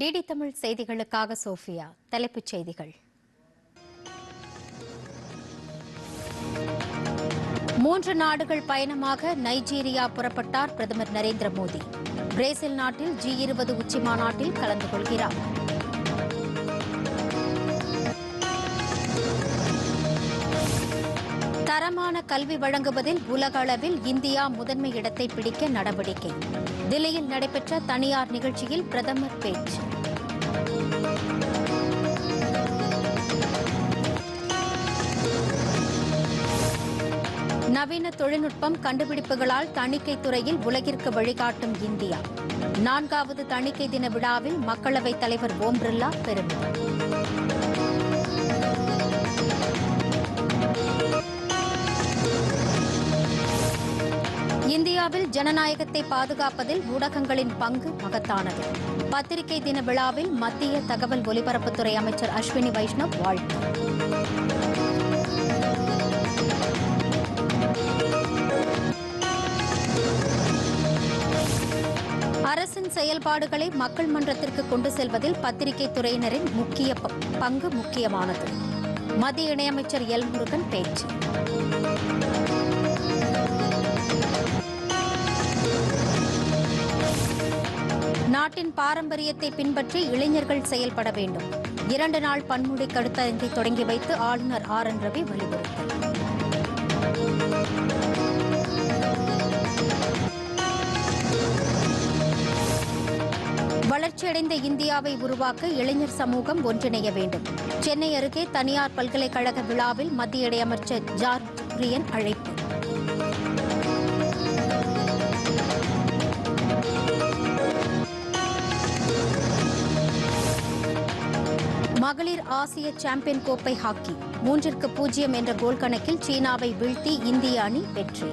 DD Tamil செய்திகளுக்காக Sofia தலைப்புச் செய்திகள். மூன்று நாடுகள் பயணமாக நைஜீரியா புறப்பட்டார் பிரதமர் நரேந்திர மோடி. பிரேசில் நாட்டில் ஜி இருபது உச்சி மாநாட்டில் கலந்து கொள்கிறார். தரமான கல்வி வழங்குவதில் உலக அளவில் இந்தியா முதன்மை இடத்தை பிடிக்க நடவடிக்கை. தில்லியில் நடைபெற்ற தனியார் நிகழ்ச்சியில் பிரதமர் பேச்சு. நவீன தொழில்நுட்பம் கண்டுபிடிப்புகளால் தணிக்கை துறையில் உலகிற்கு வழிகாட்டும் இந்தியா. நான்காவது தணிக்கை தின விழாவில் மக்களவைத் தலைவர் ஓம் பிர்லா பெருமிதம் இந்தியாவில் ஜனநாயகத்தை பாதுகாப்பதில் ஊடகங்களின் பங்கு மகத்தானது. பத்திரிகை தின விழாவில் மத்திய தகவல் ஒலிபரப்புத்துறை அமைச்சர் அஸ்வினி வைஷ்ணவ் வாழ்த்து. அரசின் செயல்பாடுகளை மக்கள் மன்றத்திற்கு கொண்டு செல்வதில் பத்திரிகை துறையினரின் முக்கிய பங்கு முக்கியமானது. மத்திய இணையமைச்சர் எல் முருகன் பேச்சு. நாட்டின் பாரம்பரியத்தை பின்பற்றி இளைஞர்கள் செயல்பட வேண்டும். இரண்டு நாள் பன்முடி கருத்தரங்கை தொடங்கி வைத்து ஆளுநர் ஆர் என் ரவி வலியுறுத்தல். வளர்ச்சியடைந்த இந்தியாவை உருவாக்க இளைஞர் சமூகம் ஒன்றிணைய வேண்டும். சென்னை அருகே தனியார் பல்கலைக்கழக விழாவில் மத்திய இடையமைச்சர் ஜார்ஜ் குரியன் அழைப்பு. ஆசிய சாம்பியன் கோப்பை ஹாக்கி. மூன்றிற்கு பூஜ்ஜியம் என்ற கோல் கணக்கில் சீனாவை வீழ்த்தி இந்திய அணி வெற்றி.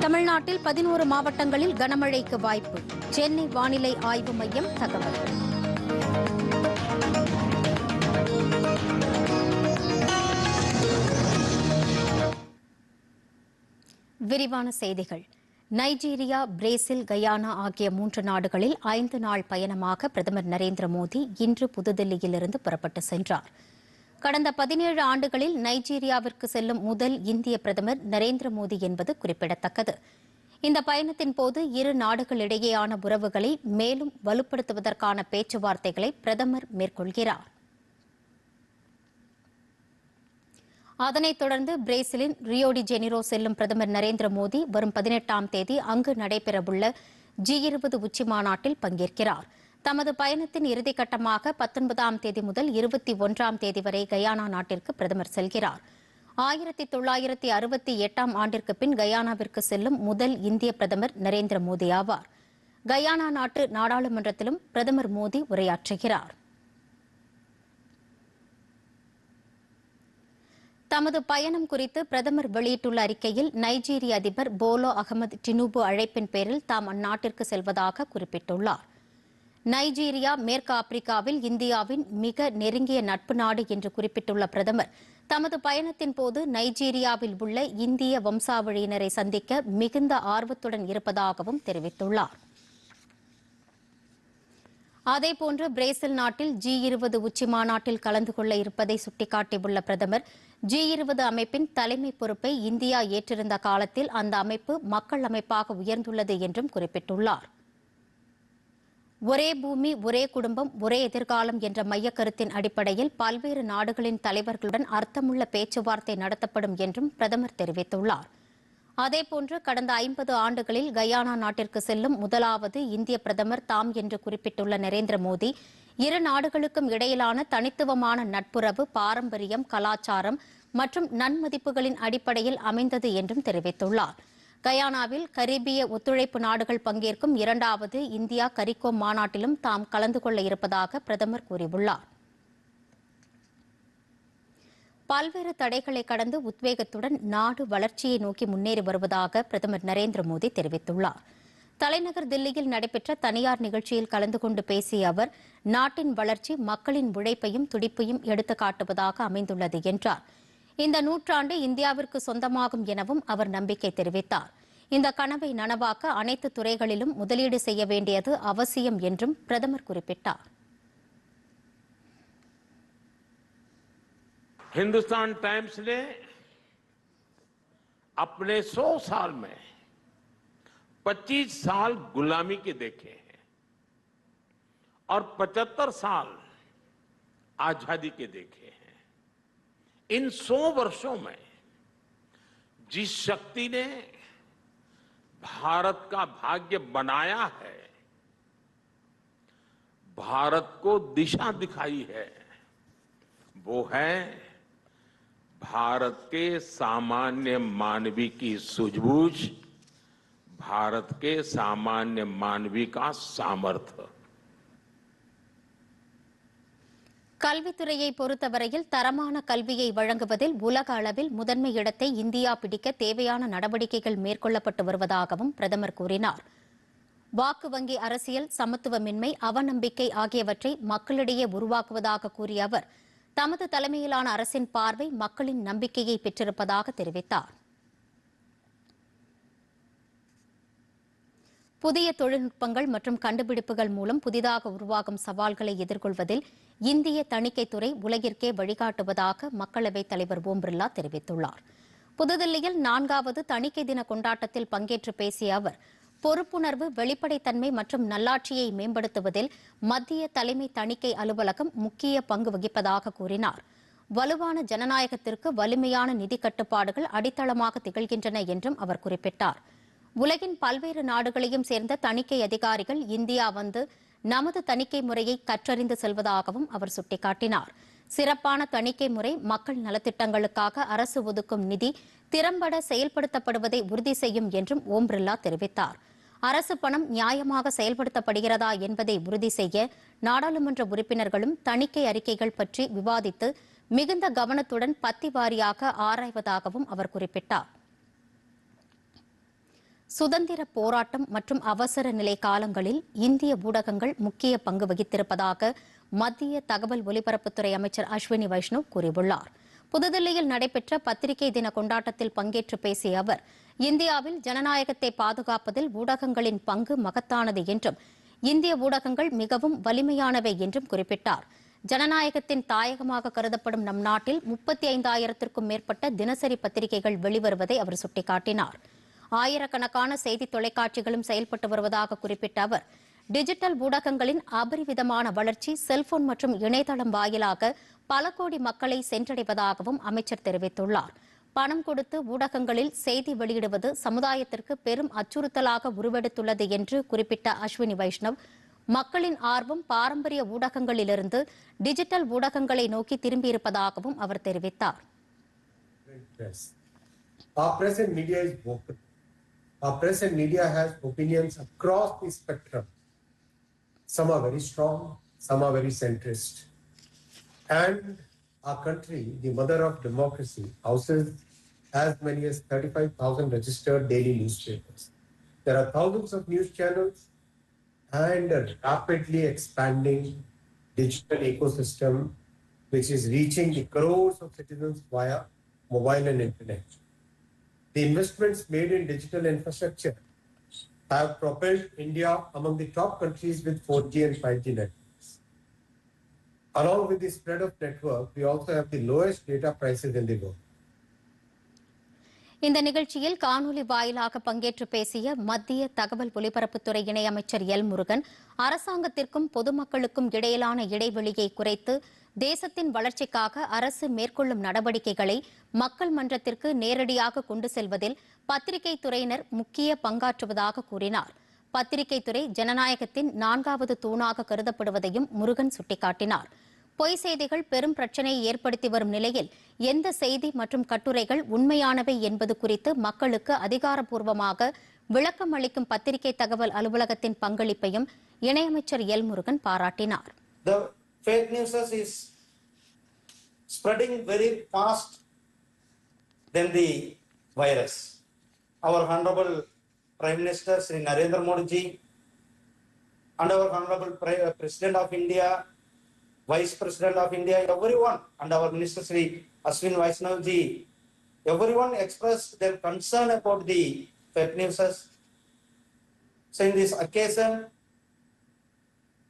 தமிழ்நாட்டில் பதினோரு மாவட்டங்களில் கனமழைக்கு வாய்ப்பு. சென்னை வானிலை ஆய்வு மையம் தகவல். விரிவான செய்திகள். நைஜீரியா பிரேசில் கயானா ஆகிய மூன்று நாடுகளில் ஐந்து நாள் பயணமாக பிரதமர் நரேந்திர மோடி இன்று புதுதில்லியிலிருந்து புறப்பட்டு சென்றார். கடந்த பதினேழு ஆண்டுகளில் நைஜீரியாவிற்கு செல்லும் முதல் இந்திய பிரதமர் நரேந்திர மோடி என்பது குறிப்பிடத்தக்கது. இந்த பயணத்தின் போது இரு நாடுகளிடையேயான உறவுகளை மேலும் வலுப்படுத்துவதற்கான பேச்சுவார்த்தைகளை பிரதமர் மேற்கொள்கிறார். அதனைத் தொடர்ந்து பிரேசிலின் ரியோடி ஜெனிரோ செல்லும் பிரதமர் நரேந்திர மோடி வரும் பதினெட்டாம் தேதி அங்கு நடைபெறவுள்ள ஜி இருபது உச்சி மாநாட்டில் பங்கேற்கிறார். தமது பயணத்தின் இறுதிக்கட்டமாக பத்தொன்பதாம் தேதி முதல் இருபத்தி ஒன்றாம் தேதி வரை கயானா நாட்டிற்கு பிரதமர் செல்கிறார். ஆயிரத்தி தொள்ளாயிரத்தி அறுபத்தி எட்டாம் ஆண்டிற்கு பின் கயானாவிற்கு செல்லும் முதல் இந்திய பிரதமர் நரேந்திர மோடி ஆவார். கயானா நாட்டு நாடாளுமன்றத்திலும் பிரதமர் மோடி உரையாற்றுகிறார். தமது பயணம் குறித்து பிரதமர் வெளியிட்டுள்ள அறிக்கையில் நைஜீரிய அதிபர் போலோ அகமது டினுபு அழைப்பின் பேரில் தாம் அந்நாட்டிற்கு செல்வதாக குறிப்பிட்டுள்ளார். நைஜீரியா மேற்கு ஆப்பிரிக்காவில் இந்தியாவின் மிக நெருங்கிய நட்பு நாடு என்று குறிப்பிட்டுள்ள பிரதமர் தமது பயணத்தின் போது நைஜீரியாவில் உள்ள இந்திய வம்சாவழியினரை சந்திக்க மிகுந்த ஆர்வத்துடன் இருப்பதாகவும் தெரிவித்துள்ளார். அதேபோன்று பிரேசில் நாட்டில் ஜி இருபது உச்சி மாநாட்டில் கலந்து கொள்ள இருப்பதை சுட்டிக்காட்டியுள்ள பிரதமர் ஜி இருபது அமைப்பின் தலைமை பொறுப்பை இந்தியா ஏற்றிருந்த காலத்தில் அந்த அமைப்பு மக்கள் அமைப்பாக உயர்ந்துள்ளது என்றும் குறிப்பிட்டுள்ளார். ஒரே பூமி ஒரே குடும்பம் ஒரே எதிர்காலம் என்ற மைய கருத்தின் அடிப்படையில் பல்வேறு நாடுகளின் தலைவர்களுடன் அர்த்தமுள்ள பேச்சுவார்த்தை நடத்தப்படும் என்றும் பிரதமர் தெரிவித்துள்ளார். அதேபோன்று கடந்த ஐம்பது ஆண்டுகளில் கயானா நாட்டிற்கு செல்லும் முதலாவது இந்திய பிரதமர் தாம் என்று குறிப்பிட்டுள்ள நரேந்திர மோடி இரு நாடுகளுக்கும் இடையிலான தனித்துவமான நட்புறவு பாரம்பரியம் கலாச்சாரம் மற்றும் நன்மதிப்புகளின் அடிப்படையில் அமைந்தது என்றும் தெரிவித்துள்ளார். கயானாவில் கரீபிய ஒத்துழைப்பு நாடுகள் பங்கேற்கும் இரண்டாவது இந்தியா கரிக்கோம் மாநாட்டிலும் தாம் கலந்து கொள்ள இருப்பதாக பிரதமர் கூறியுள்ளார். பல்வேறு தடைகளை கடந்து உத்வேகத்துடன் நாடு வளர்ச்சியை நோக்கி முன்னேறி வருவதாக பிரதமர் நரேந்திர மோடி தெரிவித்துள்ளார். தலைநகர் தில்லியில் நடைபெற்ற தனியார் நிகழ்ச்சியில் கலந்து கொண்டு பேசிய அவர் நாட்டின் வளர்ச்சி மக்களின் உழைப்பையும் துடிப்பையும் எடுத்துக் காட்டுவதாக அமைந்துள்ளது என்றார் இந்த நூற்றாண்டு இந்தியாவிற்கு சொந்தமாகும் எனவும் அவர் நம்பிக்கை தெரிவித்தார் இந்த கனவை நனவாக்க அனைத்து துறைகளிலும் முதலீடு செய்ய வேண்டியது அவசியம் என்றும் பிரதமர் குறிப்பிட்டார் हिंदुस्तान टाइम्स ने अपने 100 साल में 25 साल गुलामी के देखे हैं और 75 साल आज़ादी के देखे हैं। इन 100 वर्षों में जिस शक्ति ने भारत का भाग्य बनाया है, भारत को दिशा दिखाई है, वो है भारत के सामान्य मानवी की सूझबूझ भारत के सामान्य मानवी का सामर्थ्य கல்வித்துறையை பொறுத்தவரையில் தரமான கல்வியை வழங்குவதில் உலக அளவில் முதன்மை இடத்தை இந்தியா பிடிக்க தேவையான நடவடிக்கைகள் மேற்கொள்ளப்பட்டு வருவதாகவும் பிரதமர் கூறினார் வாக்கு வங்கி அரசியல் சமத்துவமின்மை அவநம்பிக்கை ஆகியவற்றை மக்களிடையே உருவாக்குவதாக கூறிய அவர் தமது தலைமையிலான அரசின் பார்வை மக்களின் நம்பிக்கையை பெற்றிருப்பதாக தெரிவித்தார் புதிய தொழில்நுட்பங்கள் மற்றும் கண்டுபிடிப்புகள் மூலம் புதிதாக உருவாகும் சவால்களை எதிர்கொள்வதில் இந்திய தணிக்கைத்துறை உலகிற்கே வழிகாட்டுவதாக மக்களவைத் தலைவர் ஓம் பிர்லா தெரிவித்துள்ளார். புதுதில்லியில் நான்காவது தணிக்கை தின கொண்டாட்டத்தில் பங்கேற்று பேசிய அவர் பொறுப்புணர்வு வெளிப்படைத்தன்மை மற்றும் நல்லாட்சியை மேம்படுத்துவதில் மத்திய தலைமை தணிக்கை அலுவலகம் முக்கிய பங்கு வகிப்பதாக கூறினார். வலுவான ஜனநாயகத்திற்கு வலிமையான நிதி கட்டுப்பாடுகள் அடித்தளமாக திகழ்கின்றன என்றும் அவர் குறிப்பிட்டார். உலகின் பல்வேறு நாடுகளையும் சேர்ந்த தணிக்கை அதிகாரிகள் இந்தியா வந்து நமது தணிக்கை முறையை கற்றறிந்து செல்வதாகவும் அவர் சுட்டிக்காட்டினார். சிறப்பான தணிக்கை முறை மக்கள் நலத்திட்டங்களுக்காக அரசு ஒதுக்கும் நிதி திறம்பட செயல்படுத்தப்படுவதை உறுதி செய்யும் என்றும் ஓம் பிர்லா தெரிவித்தார். அரசு பணம் நியாயமாக செயல்படுத்தப்படுகிறதா என்பதை உறுதி செய்ய நாடாளுமன்ற உறுப்பினர்களும் தணிக்கை அறிக்கைகள் பற்றி விவாதித்து மிகுந்த கவனத்துடன் பத்தி வாரியாக ஆராய்வதாகவும் அவர் குறிப்பிட்டார். சுதந்திர போராட்டம் மற்றும் அவசர நிலை காலங்களில் இந்திய ஊடகங்கள் முக்கிய பங்கு வகித்திருப்பதாக மத்திய தகவல் ஒலிபரப்புத்துறை அமைச்சர் அஸ்வினி வைஷ்ணவ் கூறியுள்ளார். புதுதில்லியில் நடைபெற்ற பத்திரிகை தின கொண்டாட்டத்தில் பங்கேற்று பேசிய அவர் இந்தியாவில் ஜனநாயகத்தை பாதுகாப்பதில் ஊடகங்களின் பங்கு மகத்தானது என்றும் இந்திய ஊடகங்கள் மிகவும் வலிமையானவை என்றும் குறிப்பிட்டார். ஜனநாயகத்தின் தாயகமாக கருதப்படும் நம் நாட்டில் முப்பத்தி ஐந்தாயிரத்திற்கும் மேற்பட்ட தினசரி பத்திரிகைகள் வெளிவருவதை அவர் சுட்டிக்காட்டினார். ஆயிரக்கணக்கான செய்தி தொலைக்காட்சிகளும் செயல்பட்டு வருவதாக குறிப்பிட்ட அவர் டிஜிட்டல் ஊடகங்களின் அபரிவிதமான வளர்ச்சி செல்போன் மற்றும் இணையதளம் வாயிலாக பல கோடி மக்களை சென்றடைவதாகவும் அமைச்சர் தெரிவித்துள்ளார். பணம் கொடுத்து ஊடகங்களில் செய்தி வெளியிடுவது சமுதாயத்திற்கு பெரும் அச்சுறுத்தலாக உருவெடுத்துள்ளது என்று குறிப்பிட்ட அஸ்வினி வைஷ்ணவ் மக்களின் ஆர்வம் பாரம்பரிய ஊடகங்களிலிருந்து டிஜிட்டல் ஊடகங்களை நோக்கி திரும்பியிருப்பதாகவும் அவர் தெரிவித்தார். Our press and media has opinions across the spectrum. Some are very strong, some are very centrist. And our country, the mother of democracy, houses as many as 35,000 registered daily newspapers. There are thousands of news channels and a rapidly expanding digital ecosystem which is reaching the crores of citizens via mobile and internet. The investments made in digital infrastructure have propelled India among the top countries with 4G and 5G networks. Along with the spread of network, we also have the lowest data prices in the world. இந்த நிகழ்ச்சியில் காணொலி வாயிலாக பங்கேற்று பேசிய மத்திய தகவல் ஒலிபரப்புத்துறை இணையமைச்சர் எல் முருகன் அரசாங்கத்திற்கும் பொதுமக்களுக்கும் இடையிலான இடைவெளியை குறைத்து தேசத்தின் வளர்ச்சிக்காக அரசு மேற்கொள்ளும் நடவடிக்கைகளை மக்கள் மன்றத்திற்கு நேரடியாக கொண்டு செல்வதில் பத்திரிகை துறையினர் முக்கிய பங்காற்றுவதாக கூறினார். பத்திரிகை துறை ஜனநாயகத்தின் நான்காவது தூணாக கருதப்படுவதையும் முருகன் சுட்டிக்காட்டினார். பொய் செய்திகள் பெரும் பிரச்சனையை ஏற்படுத்தி வரும் நிலையில் எந்த செய்தி மற்றும் கட்டுரைகள் உண்மையானவை என்பது குறித்து மக்களுக்கு அதிகாரப்பூர்வமாக விளக்கம் அளிக்கும் பத்திரிகை தகவல் அலுவலகத்தின் பங்களிப்பையும் இணையமைச்சர் எல் முருகன் பாராட்டினார் the fake news is spreading very fast than the virus. Our Honorable Prime Minister Sri Narendra Modi ji and our Honorable President of India, Vice President of India, everyone, and our Minister Sri Ashwin Vaishnav ji, everyone expressed their concern about the fake news. So in this occasion,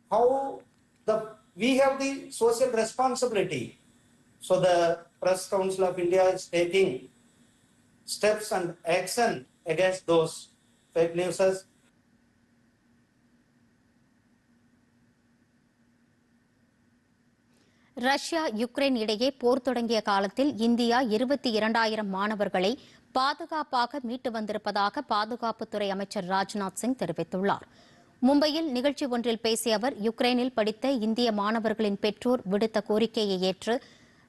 how the we have the social responsibility. So the Press Council of India is taking steps and action against those fake news. Russia Ukraine இடையே போர் தொடங்கிய காலத்தில் India இருபத்தி இரண்டாயிரம் மாணவர்களை பாதுகாப்பாக மீட்டு வந்திருப்பதாக பாதுகாப்புத்துறை அமைச்சர் ராஜ்நாத் சிங் தெரிவித்துள்ளார். மும்பையில் நிகழ்ச்சி ஒன்றில் பேசிய அவர் யுக்ரைனில் படித்த இந்திய மாணவர்களின் பெற்றோர் விடுத்த கோரிக்கையை ஏற்று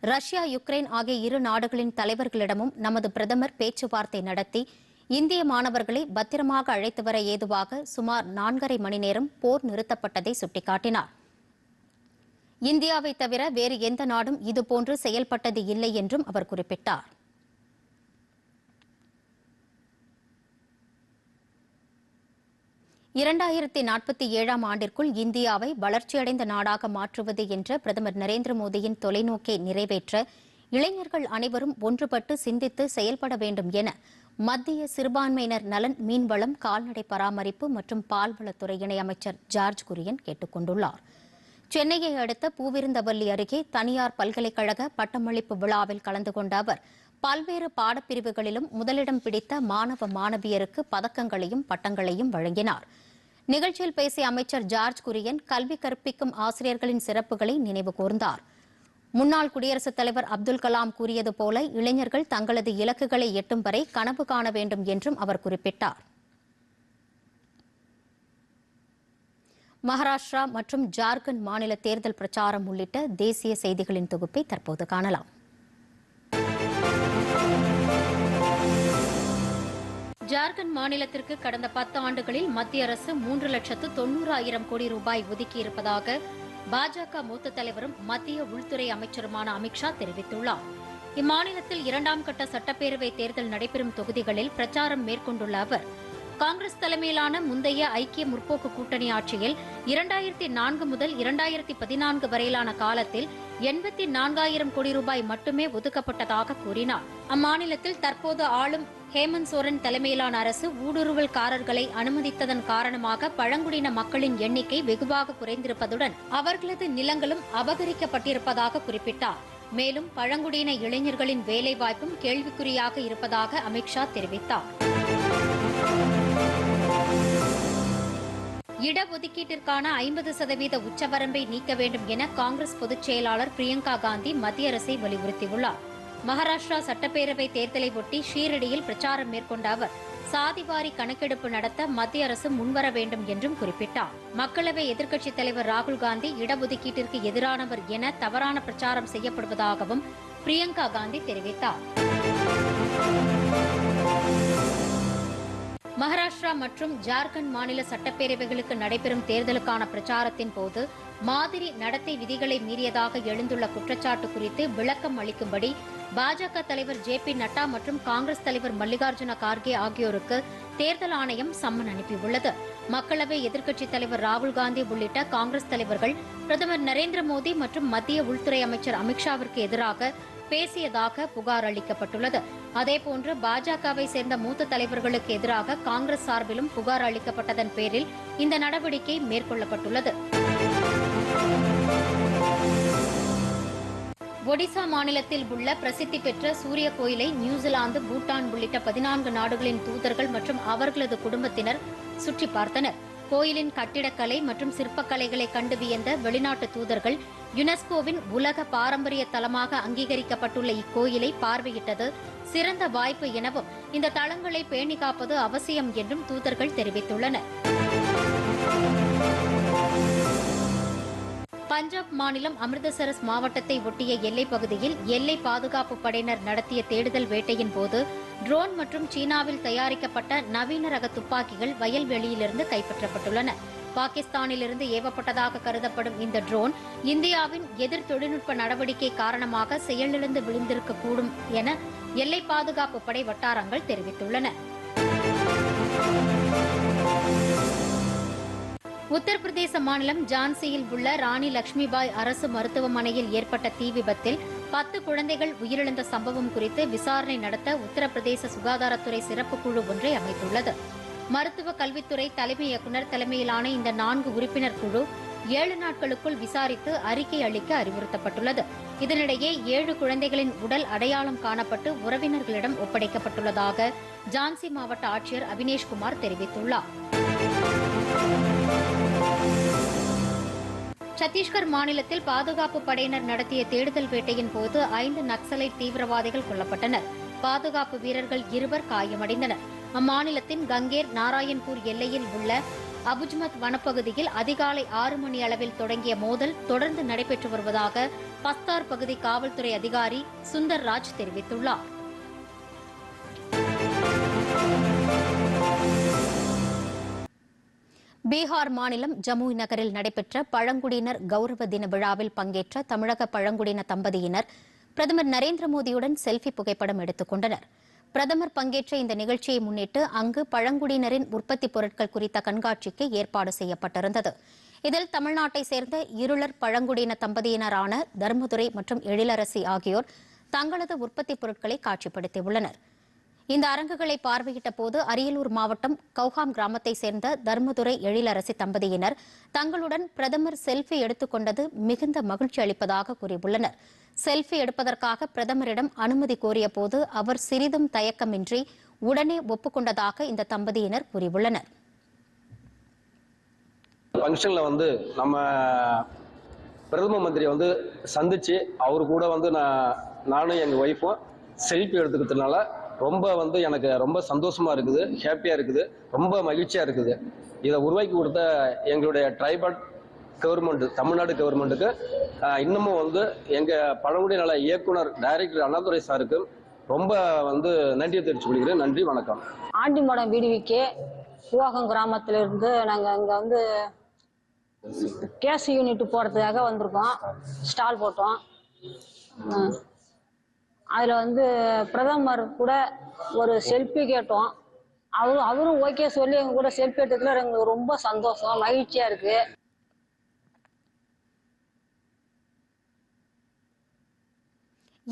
ரஷ்யா யுக்ரைன் ஆகிய இரு நாடுகளின் தலைவர்களிடமும் நமது பிரதமர் பேச்சுவார்த்தை நடத்தி இந்திய மாணவர்களை பத்திரமாக அழைத்து வர ஏதுவாக சுமார் நான்கரை மணி நேரம் போர் நிறுத்தப்பட்டதை சுட்டிக்காட்டினார். இந்தியாவை தவிர வேறு எந்த நாடும் இதுபோன்று செயல்பட்டது இல்லை என்றும் அவர் குறிப்பிட்டார். இரண்டாயிரத்தி நாற்பத்தி ஏழாம் ஆண்டிற்குள் இந்தியாவை வளர்ச்சியடைந்த நாடாக மாற்றுவது என்ற பிரதமர் நரேந்திர மோடியின் தொலைநோக்கை நிறைவேற்ற இளைஞர்கள் அனைவரும் ஒன்றுபட்டு சிந்தித்து செயல்பட வேண்டும் என மத்திய சிறுபான்மையினர் நலன் மீன்வளம் கால்நடை பராமரிப்பு மற்றும் பால்வளத்துறை இணையமைச்சர் ஜார்ஜ் குரியன் கேட்டுக் கொண்டுள்ளார் சென்னையை அடுத்த பூவிருந்தவல்லி அருகே தனியார் பல்கலைக்கழக பட்டமளிப்பு விழாவில் கலந்து கொண்ட அவர் பல்வேறு பாடப்பிரிவுகளிலும் முதலிடம் பிடித்த மாணவ மாணவியருக்கு பதக்கங்களையும் பட்டங்களையும் வழங்கினார். நிகழ்ச்சியில் பேசிய அமைச்சர் ஜார்ஜ் குரியன் கல்வி கற்பிக்கும் ஆசிரியர்களின் சிறப்புகளை நினைவு கூர்ந்தார். முன்னாள் குடியரசுத் தலைவர் அப்துல் கலாம் கூறியது போல இளைஞர்கள் தங்களது இலக்குகளை எட்டும் வரை கனவு காண வேண்டும் என்றும் அவர் குறிப்பிட்டார். மகாராஷ்டிரா மற்றும் ஜார்க்கண்ட் மாநில தேர்தல் பிரச்சாரம் உள்ளிட்ட தேசிய செய்திகளின் தொகுப்பை தற்போது காணலாம். ஜார்க்கண்ட் மாநிலத்திற்கு கடந்த பத்து ஆண்டுகளில் மத்திய அரசு மூன்று லட்சத்து தொன்னூறாயிரம் கோடி ரூபாய் ஒதுக்கியிருப்பதாக பாஜக மூத்த தலைவரும் மத்திய உள்துறை அமைச்சருமான அமித்ஷா தெரிவித்துள்ளார். இம்மாநிலத்தில் இரண்டாம் கட்ட சட்டப்பேரவை தேர்தல் நடைபெறும் தொகுதிகளில் பிரச்சாரம் மேற்கொண்டுள்ள அவர் காங்கிரஸ் தலைமையிலான முந்தைய ஐக்கிய முற்போக்கு கூட்டணி ஆட்சியில் இரண்டாயிரத்தி நான்கு முதல் இரண்டாயிரத்தி பதினான்கு வரையிலான காலத்தில் எண்பத்தி நான்காயிரம் கோடி ரூபாய் மட்டுமே ஒதுக்கப்பட்டதாக கூறினார். அம்மாநிலத்தில் தற்போது ஆளும் ஹேமந்த் சோரன் தலைமையிலான அரசு ஊடுருவல்காரர்களை அனுமதித்ததன் காரணமாக பழங்குடியின மக்களின் எண்ணிக்கை வெகுவாக குறைந்திருப்பதுடன் அவர்களது நிலங்களும் அபகரிக்கப்பட்டிருப்பதாக குறிப்பிட்டார். மேலும் பழங்குடியின இளைஞர்களின் வேலைவாய்ப்பும் கேள்விக்குறியாக இருப்பதாக அமித்ஷா தெரிவித்தார். இடஒதுக்கீட்டிற்கான ஐம்பது சதவீத உச்சவரம்பை நீக்க வேண்டும் என காங்கிரஸ் பொதுச் செயலாளர் பிரியங்கா காந்தி மத்திய அரசை வலியுறுத்தியுள்ளார். மகாராஷ்டிரா சட்டப்பேரவை தேர்தலை ஒட்டி ஷீரடியில் பிரச்சாரம் மேற்கொண்ட அவர் சாதிவாரி கணக்கெடுப்பு நடத்த மத்திய அரசு முன்வர வேண்டும் என்றும் குறிப்பிட்டார். மக்களவை எதிர்க்கட்சித் தலைவர் ராகுல் காந்தி இடஒதுக்கீட்டிற்கு எதிரானவர் என தவறான பிரச்சாரம் செய்யப்படுவதாகவும் பிரியங்கா காந்தி தெரிவித்தார். மகாராஷ்டிரா மற்றும் ஜார்க்கண்ட் மாநில சட்டப்பேரவைகளுக்கு நடைபெறும் தேர்தலுக்கான பிரச்சாரத்தின் போது மாதிரி நடத்தை விதிகளை மீறியதாக எழுந்துள்ள குற்றச்சாட்டு குறித்து விளக்கம் அளிக்கும்படி பாஜக தலைவர் ஜே பி நட்டா மற்றும் காங்கிரஸ் தலைவர் மல்லிகார்ஜுன கார்கே ஆகியோருக்கு தேர்தல் ஆணையம் சம்மன் அனுப்பியுள்ளது. மக்களவை எதிர்க்கட்சித் தலைவர் ராகுல் காந்தி உள்ளிட்ட காங்கிரஸ் தலைவர்கள் பிரதமர் நரேந்திர மோடி மற்றும் மத்திய உள்துறை அமைச்சர் அமித்ஷாவிற்கு எதிராக பேசியதாக புகார் அளிக்கப்பட்டுள்ளது. அதேபோன்று பாஜகவை சேர்ந்த மூத்த தலைவர்களுக்கு எதிராக காங்கிரஸ் சார்பிலும் புகார் அளிக்கப்பட்டதன் பேரில் இந்த நடவடிக்கை மேற்கொள்ளப்பட்டுள்ளது. ஒடிசா மாநிலத்தில் உள்ள பிரசித்தி பெற்ற சூரிய கோயிலை நியூசிலாந்து பூட்டான் உள்ளிட்ட பதினான்கு நாடுகளின் தூதர்கள் மற்றும் அவர்களது குடும்பத்தினர் சுற்றி பார்த்தனர். கோயிலின் கட்டிடக்கலை மற்றும் சிற்பக்கலைகளை கண்டு வியந்த வெளிநாட்டு தூதர்கள் யுனெஸ்கோவின் உலக பாரம்பரிய தலமாக அங்கீகரிக்கப்பட்டுள்ள இக்கோயிலை பார்வையிட்டது சிறந்த வாய்ப்பு எனவும் இந்த தளங்களை பேணி காப்பது அவசியம் என்றும் தூதர்கள் தெரிவித்துள்ளனர். பஞ்சாப் மாநிலம் அமிர்தசரஸ் மாவட்டத்தை ஒட்டிய எல்லைப் பகுதியில் எல்லை பாதுகாப்பு படையினர் நடத்திய தேடுதல் வேட்டையின் போது ட்ரோன் மற்றும் சீனாவில் தயாரிக்கப்பட்ட நவீன ரக துப்பாக்கிகள் வயல்வெளியிலிருந்து கைப்பற்றப்பட்டுள்ளன. பாகிஸ்தானிலிருந்து ஏவப்பட்டதாக கருதப்படும் இந்த ட்ரோன் இந்தியாவின் எதிர் தொழில்நுட்ப நடவடிக்கை காரணமாக செயலிழந்து விழுந்திருக்கக்கூடும் என எல்லை பாதுகாப்பு படை வட்டாரங்கள் தெரிவித்துள்ளன. உத்தரப்பிரதேச மாநிலம் ஜான்சியில் உள்ள ராணி லட்சுமிபாய் அரசு மருத்துவமனையில் ஏற்பட்ட தீ விபத்தில் பத்து குழந்தைகள் உயிரிழந்த சம்பவம் குறித்து விசாரணை நடத்த உத்தரப்பிரதேச சுகாதாரத்துறை சிறப்பு குழு ஒன்றை அமைத்துள்ளது. மருத்துவ கல்வித்துறை தலைமை இயக்குநர் தலைமையிலான இந்த நான்கு உறுப்பினர் குழு ஏழு நாட்களுக்குள் விசாரித்து அறிக்கை அளிக்க அறிவுறுத்தப்பட்டுள்ளது. இதனிடையே ஏழு குழந்தைகளின் உடல் அடையாளம் காணப்பட்டு உறவினர்களிடம் ஒப்படைக்கப்பட்டுள்ளதாக ஜான்சி மாவட்ட ஆட்சியர் அபினேஷ்குமார் தெரிவித்துள்ளார். சத்தீஸ்கர் மாநிலத்தில் பாதுகாப்பு படையினர் நடத்திய தேடுதல் வேட்டையின் போது ஐந்து நக்சலைட் தீவிரவாதிகள் கொல்லப்பட்டனர். பாதுகாப்பு வீரர்கள் இருவர் காயமடைந்தனர். அம்மாநிலத்தின் கங்கேர் நாராயண்பூர் எல்லையில் உள்ள அபுஜ்மத் வனப்பகுதியில் அதிகாலை ஆறு மணி அளவில் தொடங்கிய மோதல் தொடர்ந்து நடைபெற்று வருவதாக பஸ்தார் பகுதி காவல்துறை அதிகாரி சுந்தர் ராஜ் தெரிவித்துள்ளார். பீகார் மாநிலம் ஜமுய் நகரில் நடைபெற்ற பழங்குடியினர் கௌரவ தின விழாவில் பங்கேற்ற தமிழக பழங்குடியின தம்பதியினர் பிரதமர் நரேந்திர மோடியுடன் செல்ஃபி புகைப்படம் எடுத்துக் கொண்டனர். பிரதமர் பங்கேற்ற இந்த நிகழ்ச்சியை முன்னிட்டு அங்கு பழங்குடியினரின் உற்பத்தி பொருட்கள் குறித்த கண்காட்சிக்கு ஏற்பாடு செய்யப்பட்டிருந்தது. இதில் தமிழ்நாட்டை சேர்ந்த இருளர் பழங்குடியின தம்பதியினரான தர்மதுரை மற்றும் எழிலரசி ஆகியோர் தங்களது உற்பத்தி பொருட்களை காட்சிப்படுத்தியுள்ளனா் இந்த அரங்குகளை பார்வையிட்ட போது அரியலூர் மாவட்டம் கௌஹாம் கிராமத்தை சேர்ந்த தர்மதுரை எழிலரசி தம்பதியினர் தங்களுடன் பிரதமர் செல்ஃபி எடுத்துக்கொண்டது மிகுந்த மகிழ்ச்சி அளிப்பதாக கூறியுள்ளனர். செல்ஃபி எடுப்பதற்காக பிரதமரிடம் அனுமதி கோரிய போது அவர் சிறிதும் தயக்கமின்றி உடனே ஒப்புக்கொண்டதாக இந்த தம்பதியினர் கூறியுள்ளனர். ஃபங்க்ஷனில் வந்து நம்ம பிரதம மந்திரி வந்து சந்திச்சு அவரு கூட வந்து நான் நானும் எங்கள் ஒய்ஃபும் செல்ஃபி எடுத்துக்கிறதுனால ரொம்ப வந்து எனக்கு ரொம்ப சந்தோஷமா இருக்குது ஹாப்பியாக இருக்குது ரொம்ப மகிழ்ச்சியாக இருக்குது. இதை உருவாக்கி கொடுத்த எங்களுடைய ட்ரைபல் கவர்மெண்ட் தமிழ்நாடு கவர்மெண்ட்டுக்கு இன்னமும் வந்து எங்கள் பழங்குடி நல இயக்குனர் டைரக்டர் அண்ணாதுரை சாருக்கு ரொம்ப வந்து நன்றியை தெரிவித்துக் கொள்கிறேன். நன்றி வணக்கம். ஆண்டிமடம் விடுவிக்கு சிவகம் கிராமத்துல இருந்து நாங்கள் அங்கே வந்து கேஸ் யூனிட் போகிறதுக்காக வந்திருக்கோம். ஸ்டால் போட்டோம். அதில் வந்து பிரதமர் கூட ஒரு செல்ஃபி கேட்டோம். அவரும் அவரும் ஓகே சொல்லி எங்க கூட செல்ஃபி எடுத்ததுல எங்களுக்கு ரொம்ப சந்தோஷம். மகிழ்ச்சியாக இருக்கு.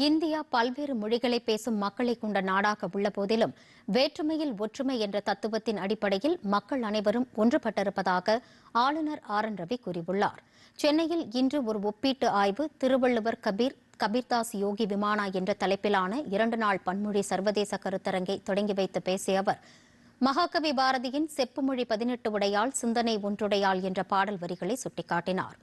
இந்தியா பல்வேறு மொழிகளை பேசும் மக்களை கொண்ட நாடாக உள்ள போதிலும் வேற்றுமையில் ஒற்றுமை என்ற தத்துவத்தின் அடிப்படையில் மக்கள் அனைவரும் ஒன்றுபட்டிருப்பதாக ஆளுநர் ஆர் என் ரவி கூறியுள்ளார். சென்னையில் இன்று ஒரு ஒப்பீட்டு ஆய்வு திருவள்ளுவர் கபீர் கபீர்தாஸ் யோகி விமானா என்ற தலைப்பிலான இரண்டு நாள் பன்மொழி சர்வதேச கருத்தரங்கை தொடங்கி வைத்து பேசிய அவர் மகாகவி பாரதியின் செப்புமொழி பதினெட்டு உடையாள் சிந்தனை ஒன்றுடையாள் என்ற பாடல் வரிகளை சுட்டிக்காட்டினார்.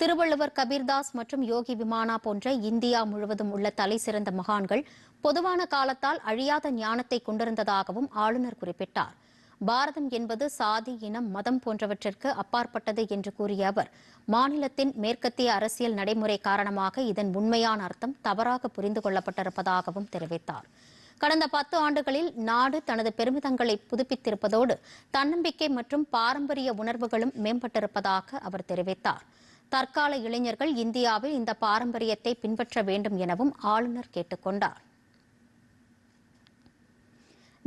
திருவள்ளுவர் கபீர்தாஸ் மற்றும் யோகி விமானா போன்ற இந்தியா முழுவதும் உள்ள தலைசிறந்த மகான்கள் பொதுவான காலத்தால் அழியாத ஞானத்தை கொண்டிருந்ததாகவும் ஆளுநர் குறிப்பிட்டார். பாரதம் என்பது சாதி இனம் மதம் போன்றவற்றிற்கு அப்பாற்பட்டது என்று கூறிய அவர் மாநிலத்தின் மேற்கத்திய அரசியல் நடைமுறை காரணமாக இதன் உண்மையான அர்த்தம் தவறாக புரிந்து கொள்ளப்பட்டிருப்பதாகவும் தெரிவித்தார். கடந்த பத்து ஆண்டுகளில் நாடு தனது பெருமிதங்களை புதுப்பித்திருப்பதோடு தன்னம்பிக்கை மற்றும் பாரம்பரிய உணர்வுகளும் மேம்பட்டிருப்பதாக அவர் தெரிவித்தார். தற்கால இளைஞர்கள் இந்தியாவில் இந்த பாரம்பரியத்தை பின்பற்ற வேண்டும் எனவும் ஆளுநர் கேட்டுக்கொண்டார்.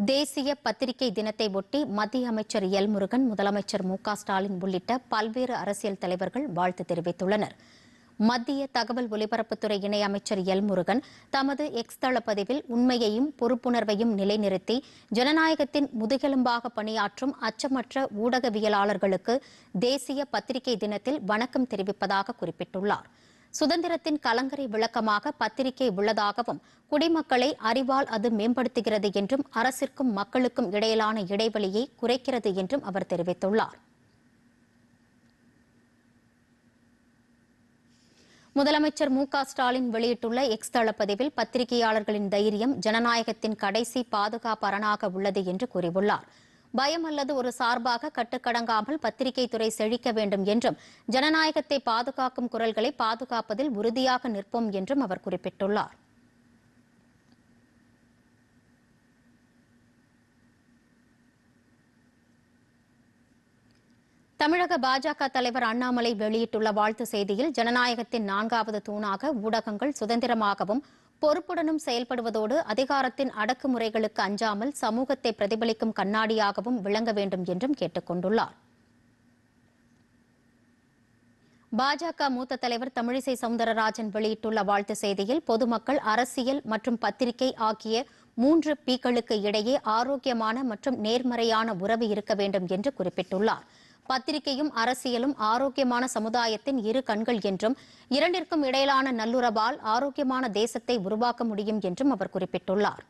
தேசிய பத்திரிகை தினத்தை ஒட்டி மத்திய அமைச்சர் எல் முருகன் முதலமைச்சர் மு ஸ்டாலின் உள்ளிட்ட பல்வேறு அரசியல் தலைவர்கள் வாழ்த்து தெரிவித்துள்ளனர். மத்திய தகவல் ஒலிபரப்புத்துறை இணையமைச்சர் எல் முருகன் தமது எக்ஸ் தள பதிவில் உண்மையையும் பொறுப்புணர்வையும் நிலைநிறுத்தி ஜனநாயகத்தின் முதுகெலும்பாக பணியாற்றும் அச்சமற்ற ஊடகவியலாளர்களுக்கு தேசிய பத்திரிகை தினத்தில் வணக்கம் தெரிவிப்பதாக குறிப்பிட்டுள்ளார். சுதந்திரத்தின் கலங்கரை விளக்கமாக பத்திரிகை உள்ளதாகவும் குடிமக்களை அறிவால் அது மேம்படுத்துகிறது என்றும் அரசிற்கும் மக்களுக்கும் இடையிலான இடைவெளியை குறைக்கிறது என்றும் அவர் தெரிவித்துள்ளார். முதலமைச்சர் மு க ஸ்டாலின் வெளியிட்டுள்ள எக்ஸ் தளப்பதிவில் பத்திரிகையாளர்களின் தைரியம் ஜனநாயகத்தின் கடைசி பாதுகாப்பு அரணாக உள்ளது என்று கூறியுள்ளாா் பயம் அல்லது ஒரு சார்பாக கட்டுக்கடங்காமல் பத்திரிகை துறை செழிக்க வேண்டும் என்றும் ஜனநாயகத்தை பாதுகாக்கும் குரல்களை பாதுகாப்பதில் உறுதியாக நிற்போம் என்றும் அவர் குறிப்பிட்டுள்ளார். தமிழக பாஜக தலைவர் அண்ணாமலை வெளியிட்டுள்ள வாழ்த்து செய்தியில் ஜனநாயகத்தின் நான்காவது தூணாக ஊடகங்கள் சுதந்திரமாகவும் பொறுப்புடனும் செயல்படுவதோடு அதிகாரத்தின் அடக்குமுறைகளுக்கு அஞ்சாமல் சமூகத்தை பிரதிபலிக்கும் கண்ணாடியாகவும் விளங்க வேண்டும் என்றும் கேட்டுக் கொண்டுள்ளார். பாஜக மூத்த தலைவர் தமிழிசை சவுந்தரராஜன் வெளியிட்டுள்ள வாழ்த்து செய்தியில் பொதுமக்கள் அரசியல் மற்றும் பத்திரிகை ஆகிய மூன்று பீக்களுக்கு இடையே ஆரோக்கியமான மற்றும் நேர்மறையான உறவு இருக்க வேண்டும் என்று குறிப்பிட்டுள்ளார். பத்திரிகையும் அரசியலும் ஆரோக்கியமான சமுதாயத்தின் இரு கண்கள் என்றும் இரண்டிற்கும் இடையிலான நல்லுறவால் ஆரோக்கியமான தேசத்தை உருவாக்க முடியும் என்றும் அவர் குறிப்பிட்டுள்ளார்.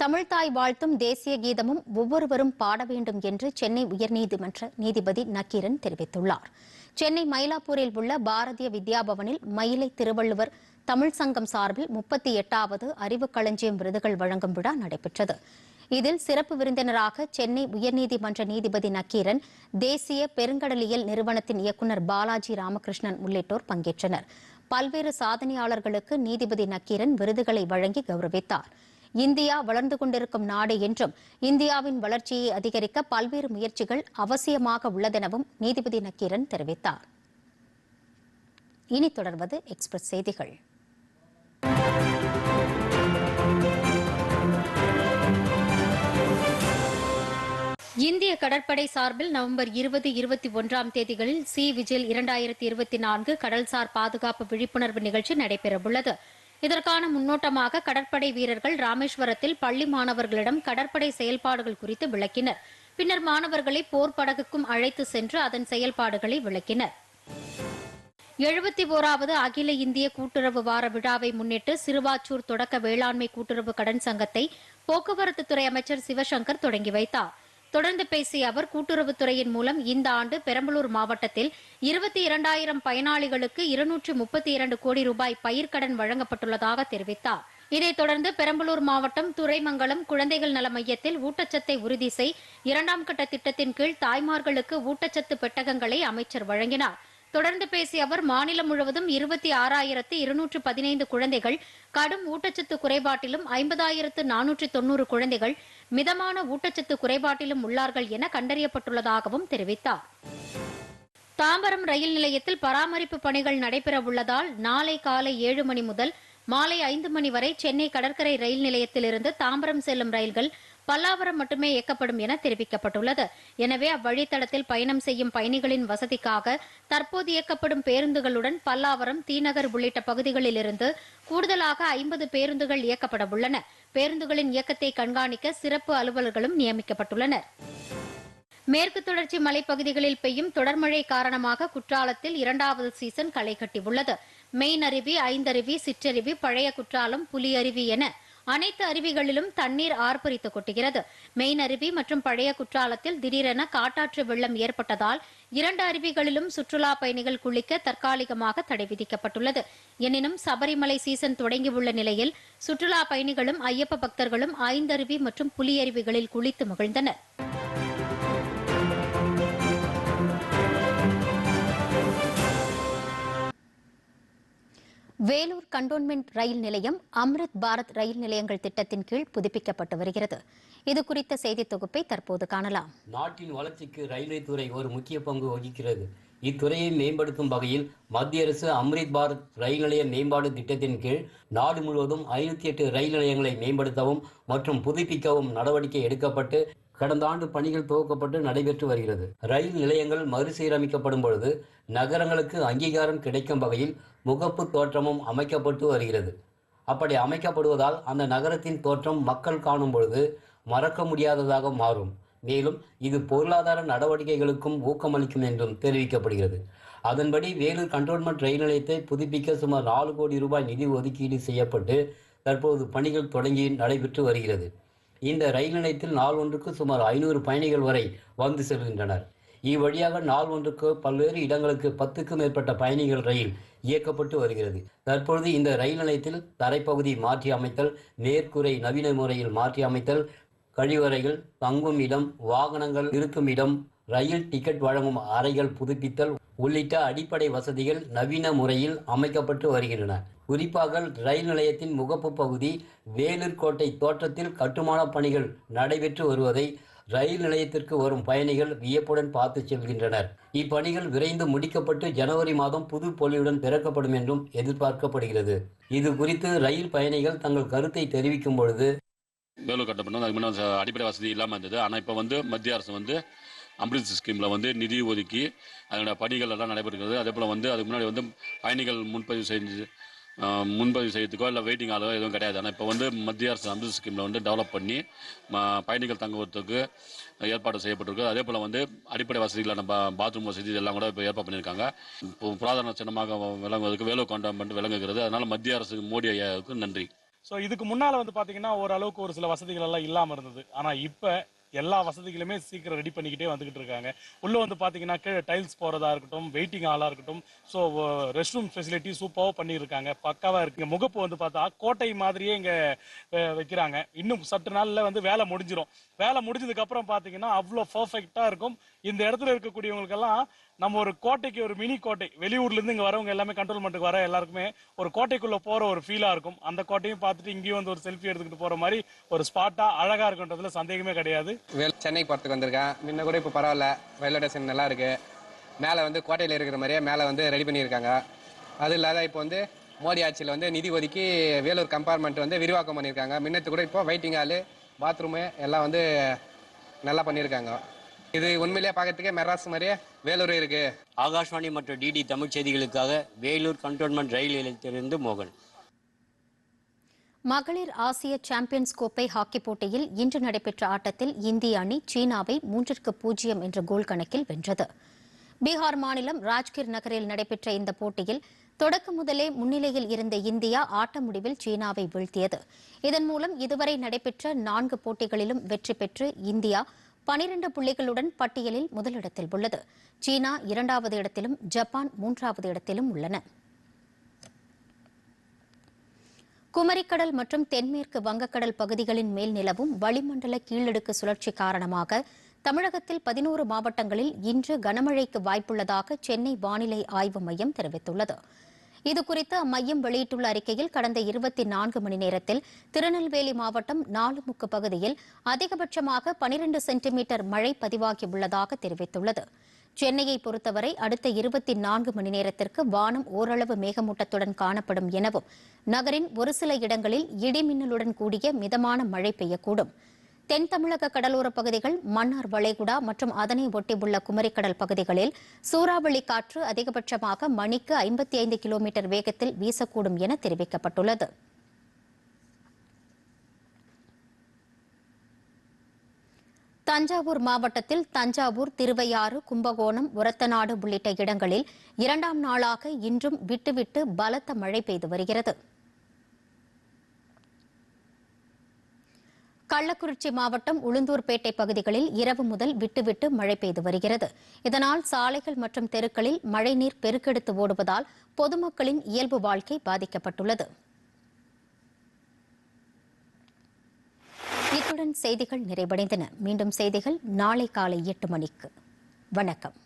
தமிழ்தாய் வாழ்த்தும் தேசிய கீதமும் ஒவ்வொருவரும் பாட வேண்டும் என்று சென்னை உயர்நீதிமன்ற நீதிபதி நக்கீரன் தெரிவித்துள்ளார். சென்னை மயிலாப்பூரில் உள்ள பாரதிய வித்யாபவனில் மயிலை திருவள்ளுவர் தமிழ் சங்கம் சார்பில் முப்பத்தி எட்டாவது அறிவு களஞ்சியம் விருதுகள் வழங்கும் விழா நடைபெற்றது. இதில் சிறப்பு விருந்தினராக சென்னை உயர்நீதிமன்ற நீதிபதி நக்கீரன் தேசிய பெருங்கடலியல் நிறுவனத்தின் இயக்குநர் பாலாஜி ராமகிருஷ்ணன் உள்ளிட்டோர் பங்கேற்றனர். பல்வேறு சாதனையாளர்களுக்கு நீதிபதி நக்கீரன் விருதுகளை வழங்கி கௌரவித்தார். இந்தியா வளர்ந்து கொண்டிருக்கும் நாடு என்றும் இந்தியாவின் வளர்ச்சியை அதிகரிக்க பல்வேறு முயற்சிகள் அவசியமாக உள்ளதெனவும் நீதிபதி நக்கீரன் தெரிவித்தார். இனி தொடர்வது எக்ஸ்பிரஸ் செய்திகள். இந்திய கடற்படை சார்பில் நவம்பர் இருபது இருபத்தி ஒன்றாம் தேதிகளில் சி விஜில் இரண்டாயிரத்தி இருபத்தி நான்கு கடல்சார் பாதுகாப்பு விழிப்புணர்வு நிகழ்ச்சி நடைபெறவுள்ளது. இதற்கான முன்னோட்டமாக கடற்படை வீரர்கள் ராமேஸ்வரத்தில் பள்ளி மாணவர்களிடம் கடற்படை செயல்பாடுகள் குறித்து விளக்கினர். பின்னர் மாணவர்களை போர் படகுக்கும் அழைத்து சென்று அதன் செயல்பாடுகளை விளக்கினர். எழுபத்தி ஓராவது அகில இந்திய கூட்டுறவு வார விழாவை முன்னிட்டு சிறுவாச்சூர் தொடக்க வேளாண்மை கூட்டுறவு கடன் சங்கத்தை போக்குவரத்து துறை அமைச்சர் சிவசங்கர் தொடங்கி வைத்தாா் தொடர்ந்து பேசிய அவர் கூட்டுறவுத்துறையின் மூலம் இந்த ஆண்டு பெரம்பலூர் மாவட்டத்தில் இருபத்தி இரண்டாயிரம் பயனாளிகளுக்கு இருநூற்று முப்பத்தி இரண்டு கோடி ரூபாய் பயிர்க்கடன் வழங்கப்பட்டுள்ளதாக தெரிவித்தார். இதைத் தொடர்ந்து பெரம்பலூர் மாவட்டம் துறைமங்கலம் குழந்தைகள் நல மையத்தில் ஊட்டச்சத்தை உறுதி செய் இரண்டாம் கட்ட திட்டத்தின் கீழ் தாய்மார்களுக்கு ஊட்டச்சத்து பெட்டகங்களை அமைச்சர் வழங்கினார். தொடர்ந்து பேசிய அவர் மாநிலம் முழுவதும் இருபத்தி ஆறாயிரத்து இருநூற்று பதினைந்து குழந்தைகள் கடும் ஊட்டச்சத்து குறைபாட்டிலும் ஐம்பதாயிரத்து நானூற்று தொன்னூறு குழந்தைகள் மிதமான ஊட்டச்சத்து குறைபாட்டிலும் உள்ளார்கள் என கண்டறியப்பட்டுள்ளதாகவும் தெரிவித்தார். தாம்பரம் ரயில் நிலையத்தில் பராமரிப்பு பணிகள் நடைபெற உள்ளதால் நாளை காலை ஏழு மணி முதல் மாலை ஐந்து மணி வரை சென்னை கடற்கரை ரயில் நிலையத்திலிருந்து தாம்பரம் செல்லும் ரயில்கள் பல்லாவரம் மட்டுமே இயக்கப்படும் என தெரிவிக்கப்பட்டுள்ளது. எனவே அவ்வழித்தடத்தில் பயணம் செய்யும் பயணிகளின் வசதிக்காக தற்போது இயக்கப்படும் பேருந்துகளுடன் பல்லாவரம் தீநகர் உள்ளிட்ட பகுதிகளிலிருந்து கூடுதலாக ஐம்பது பேருந்துகள் இயக்கப்பட உள்ளன. பேருந்துகளின் இயக்கத்தை கண்காணிக்க சிறப்பு அலுவலர்களும் நியமிக்கப்பட்டுள்ளனர். மேற்கு தொடர்ச்சி மலைப்பகுதிகளில் பெய்யும் தொடர்மழை காரணமாக குற்றாலத்தில் இரண்டாவது சீசன் களை கட்டியுள்ளது மெயின் அருவி ஐந்தருவி சிற்றருவி பழைய குற்றாலம் புலியருவி என அனைத்து அருவிகளிலும் தண்ணீர் ஆர்ப்பரித்து கொட்டுகிறது. மெயின் அருவி மற்றும் பழைய குற்றாலத்தில் திடீரென காட்டாற்று வெள்ளம் ஏற்பட்டதால் இரண்டு அருவிகளிலும் சுற்றுலா பயணிகள் குளிக்க தற்காலிகமாக தடை விதிக்கப்பட்டுள்ளது. எனினும் சபரிமலை சீசன் தொடங்கியுள்ள நிலையில் சுற்றுலா பயணிகளும் ஐயப்ப பக்தர்களும் ஐந்தருவி மற்றும் புலியருவிகளில் குளித்து மகிழ்ந்தனர். வேலூர் கண்டோன்மெண்ட் ரயில் நிலையம் அம்ரித் பாரத் ரயில் நிலையங்கள் திட்டத்தின் கீழ் புதுப்பிக்கப்பட்டு வருகிறது. இது குறித்த செய்தி தொகுப்பை தற்போது காணலாம். நாட்டின் வளர்ச்சிக்கு ரயில்வே துறை ஒரு முக்கிய பங்கு வகிக்கிறது. இத்துறையை மேம்படுத்தும் வகையில் மத்திய அரசு அம்ரித் பாரத் ரயில் நிலைய மேம்பாடு திட்டத்தின் கீழ் நாடு முழுவதும் ஐநூத்தி எட்டு ரயில் நிலையங்களை மேம்படுத்தவும் மற்றும் புதுப்பிக்கவும் நடவடிக்கை எடுக்கப்பட்டு கடந்த ஆண்டு பணிகள் துவக்கப்பட்டு நடைபெற்று வருகிறது. ரயில் நிலையங்கள் மறுசீரமைக்கப்படும் பொழுது நகரங்களுக்கு அங்கீகாரம் கிடைக்கும் வகையில் முகப்பு தோற்றமும் அமைக்கப்பட்டு வருகிறது. அப்படி அமைக்கப்படுவதால் அந்த நகரத்தின் தோற்றம் மக்கள் காணும் பொழுது மறக்க முடியாததாக மாறும். மேலும் இது பொருளாதார நடவடிக்கைகளுக்கும் ஊக்கமளிக்கும் என்றும் தெரிவிக்கப்படுகிறது. அதன்படி வேலூர் கண்டோன்மெண்ட் ரயில் நிலையத்தை புதுப்பிக்க சுமார் நாலு கோடி ரூபாய் நிதி ஒதுக்கீடு செய்யப்பட்டு தற்போது பணிகள் தொடங்கி நடைபெற்று வருகிறது. இந்த ரயில் நிலையத்தில் நாள் ஒன்றுக்கு சுமார் ஐநூறு பயணிகள் வரை வந்து செல்கின்றனர். இவ்வழியாக நாள் ஒன்றுக்கு பல்வேறு இடங்களுக்கு பத்துக்கும் மேற்பட்ட பயணிகள் ரயில் இயக்கப்பட்டு வருகிறது. தற்பொழுது இந்த ரயில் நிலையத்தில் தரைப்பகுதி மாற்றி அமைத்தல் மேற்கூரை நவீன முறையில் மாற்றி அமைத்தல் கழிவறைகள் தங்கும் இடம் வாகனங்கள் இருக்கும் இடம் ரயில் டிக்கெட் வழங்கும் அறைகள் புதுப்பித்தல் உள்ளிட்ட அடிப்படை வசதிகள் நவீன முறையில் அமைக்கப்பட்டு வருகின்றன. குறிப்பாக ரயில் நிலையத்தின் முகப்பு பகுதி வேலூர் கோட்டை தோற்றத்தில் கட்டுமான பணிகள் நடைபெற்று வருவதை ரயில் நிலையத்திற்கு வரும் பயணிகள் வியப்புடன் பார்த்து செல்கின்றனர். இப்பணிகள் விரைந்து முடிக்கப்பட்டு ஜனவரி மாதம் புது பொலிவுடன் திறக்கப்படும் என்றும் எதிர்பார்க்கப்படுகிறது. இது குறித்து ரயில் பயணிகள் தங்கள் கருத்தை தெரிவிக்கும் பொழுது வேலூர் கட்டப்பட்டது. அதுக்கு முன்னாடி அடிப்படை வசதி இல்லாமல் இருந்தது. ஆனால் இப்போ வந்து மத்திய அரசு வந்து அம்ரித் ஸ்கீமில் வந்து நிதி ஒதுக்கி அதனோட பணிகள் எல்லாம் நடைபெறுகிறது. அதே போல் வந்து அதுக்கு முன்னாடி வந்து பயணிகள் முன்பதிவு செஞ்சு முன்பதிவு செய்யறதுக்கோ இல்லை வெயிட்டிங் ஆளோ எதுவும் கிடையாது. ஆனால் இப்போ வந்து மத்திய அரசு அமிர்த ஸ்கீமில் வந்து டெவலப் பண்ணி பயணிகள் தங்குவதற்கு ஏற்பாடு செய்யப்பட்டிருக்கு. அதே போல் வந்து அடிப்படை வசதிகளான நம்ம பாத்ரூம் வசதி இதெல்லாம் கூட இப்போ ஏற்பாடு பண்ணியிருக்காங்க. இப்போ புராதன சின்னமாக விளங்குவதற்கு வேலூர் காண்டாமெண்ட் விளங்குகிறது. அதனால் மத்திய அரசுக்கு மோடி ஐயாவுக்கு நன்றி. ஸோ இதுக்கு முன்னால் வந்து பார்த்தீங்கன்னா ஓரளவுக்கு ஒரு சில வசதிகள் எல்லாம் இல்லாமல் இருந்தது. ஆனால் இப்போ எல்லா வசதிகளுமே சீக்கிரம் ரெடி பண்ணிக்கிட்டே வந்துகிட்டு இருக்காங்க. உள்ளே வந்து பார்த்தீங்கன்னா கீழே டைல்ஸ் போகிறதா இருக்கட்டும் வெயிட்டிங் ஹாலாக இருக்கட்டும். ஸோ ரெஸ்ட் ரூம் ஃபெசிலிட்டி சூப்பராக பண்ணியிருக்காங்க. பக்காவாக இருக்குங்க முகப்பு வந்து பார்த்தா கோட்டை மாதிரியே இங்கே வைக்கிறாங்க. இன்னும் சற்று நாளில் வந்து வேலை முடிஞ்சிடும் வேலை முடிஞ்சதுக்கு அப்புறம் பாத்தீங்கன்னா அவ்வளோ பர்ஃபெக்டா இருக்கும். இந்த இடத்துல இருக்கக்கூடியவங்களுக்கெல்லாம் நம்ம ஒரு கோட்டைக்கு ஒரு மினி கோட்டை வெளியூர்ல இருந்து இங்க வரவங்க எல்லாமே கண்ட்ரோல்மெண்ட்டுக்கு வர எல்லாருக்குமே ஒரு கோட்டைக்குள்ள போற ஒரு ஃபீலா இருக்கும். அந்த கோட்டையும் பார்த்துட்டு இங்கேயும் வந்து ஒரு செல்ஃபி எடுத்துக்கிட்டு போற மாதிரி ஒரு ஸ்பாட்டா அழகா இருக்குன்றதுல சந்தேகமே கிடையாது. வேல் சென்னைக்கு போகிறதுக்கு வந்திருக்கேன். முன்ன கூட இப்போ பரவாயில்ல. ரயில்வே ஸ்டேஷன் நல்லா இருக்கு. மேலே வந்து கோட்டையில் இருக்கிற மாதிரியே மேலே வந்து ரெடி பண்ணியிருக்காங்க. அது இல்லாத இப்போ வந்து மோடி ஆட்சியில் வந்து நிதி ஒதுக்கி வேலூர் கம்பார்ட்மெண்ட் வந்து விரிவாக்கம் பண்ணியிருக்காங்க. முன்னத்து கூட இப்போ வெயிட்டிங் ஹாலு பாத்ரூமு எல்லாம் வந்து நல்லா பண்ணியிருக்காங்க இது உண்மையிலேயே பார்க்கறதுக்கே மெட்ராஸ் மாதிரியே வேலூர் இருக்கு. ஆகாஷ்வாணி மற்றும் டிடி தமிழ் செய்திகளுக்காக வேலூர் கண்டோன்மெண்ட் ரயில் நிலையத்திலிருந்து மோகன். மகளிர் ஆசிய சாம்பியன்ஸ் கோப்பை ஹாக்கி போட்டியில் இன்று நடைபெற்ற ஆட்டத்தில் இந்திய அணி சீனாவை மூன்றிற்கு பூஜ்ஜியம் என்ற கோல் கணக்கில் வென்றது. பீகார் மாநிலம் ராஜ்கிர் நகரில் நடைபெற்ற இந்த போட்டியில் தொடக்க முதலே முன்னிலையில் இருந்த இந்தியா ஆட்ட முடிவில் சீனாவை வீழ்த்தியது. இதன் மூலம் இதுவரை நடைபெற்ற நான்கு போட்டிகளிலும் வெற்றி பெற்று இந்தியா பனிரண்டு புள்ளிகளுடன் பட்டியலில் முதலிடத்தில் உள்ளது. சீனா இரண்டாவது இடத்திலும் ஜப்பான் மூன்றாவது இடத்திலும் உள்ளன. குமரிக்கடல் மற்றும் தென்மேற்கு வங்கக்கடல் பகுதிகளின் மேல் நிலவும் வளிமண்டல கீழடுக்கு சுழற்சி காரணமாக தமிழகத்தில் பதினோரு மாவட்டங்களில் இன்று கனமழைக்கு வாய்ப்புள்ளதாக சென்னை வானிலை ஆய்வு மையம் தெரிவித்துள்ளது. இதுகுறித்து அம்மையம் வெளியிட்டுள்ள அறிக்கையில் கடந்த இருபத்தி நான்கு மணி நேரத்தில் திருநெல்வேலி மாவட்டம் நாலுமுக்கு பகுதியில் அதிகபட்சமாக பனிரண்டு சென்டிமீட்டர் மழை பதிவாகியுள்ளதாக தெரிவித்துள்ளது. சென்னையை பொறுத்தவரை அடுத்த இருபத்தி நான்கு மணி நேரத்திற்கு வானம் ஓரளவு மேகமூட்டத்துடன் காணப்படும் எனவும் நகரின் ஒரு சில இடங்களில் இடிமின்னலுடன் கூடிய மிதமான மழை பெய்யக்கூடும். தென் தமிழக கடலோரப் பகுதிகள் மன்னார் வளைகுடா மற்றும் அதனை ஒட்டியுள்ள குமரிக்கடல் பகுதிகளில் சூறாவளி காற்று அதிகபட்சமாக மணிக்கு ஐம்பத்தி ஐந்து கிலோமீட்டர் வேகத்தில் வீசக்கூடும் என தெரிவிக்கப்பட்டுள்ளது. தஞ்சாவூர் மாவட்டத்தில் தஞ்சாவூர் திருவையாறு கும்பகோணம் உரத்தநாடு உள்ளிட்ட இடங்களில் இரண்டாம் நாளாக இன்றும் விட்டுவிட்டு பலத்த மழை பெய்து வருகிறது. கள்ளக்குறிச்சி மாவட்டம் உளுந்தூர்பேட்டை பகுதிகளில் இரவு முதல் விட்டுவிட்டு மழை பெய்து வருகிறது. இதனால் சாலைகள் மற்றும் தெருக்களில் மழைநீர் பெருக்கெடுத்து ஓடுவதால் பொதுமக்களின் இயல்பு வாழ்க்கை பாதிக்கப்பட்டுள்ளது. இத்துடன் செய்திகள் நிறைவடைந்தன. மீண்டும் செய்திகள் நாளை காலை எட்டு மணிக்கு. வணக்கம்.